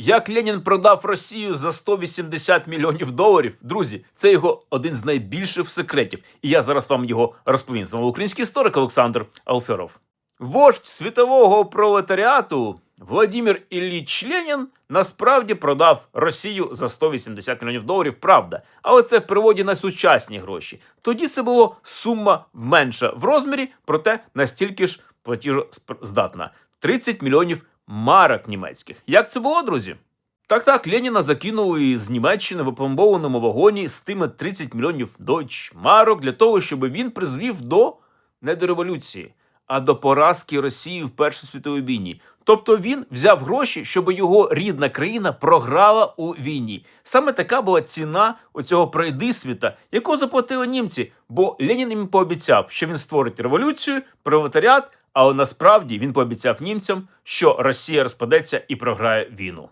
Як Ленін продав Росію за 180 мільйонів доларів, друзі, це його один з найбільших секретів. І я зараз вам його розповім. З вами український історик Олександр Алферов. Вождь світового пролетаріату Владимир Ілліч Ленін насправді продав Росію за 180 мільйонів доларів, правда. Але це в переводі на сучасні гроші. Тоді це було сума менша в розмірі, проте настільки ж платіжоздатна. 30 мільйонів марок німецьких. Як це було, друзі? Так, так, Леніна закинули з Німеччини в опломбованому вагоні з тими 30 мільйонів дойчмарок для того, щоб він призвів до не до революції, а до поразки Росії в Першій світовій війні. Тобто він взяв гроші, щоб його рідна країна програла у війні. Саме така була ціна оцього пройдисвіта, яку заплатили німці, бо Ленін їм пообіцяв, що він створить революцію, пролетаріат, але насправді він пообіцяв німцям, що Росія розпадеться і програє війну.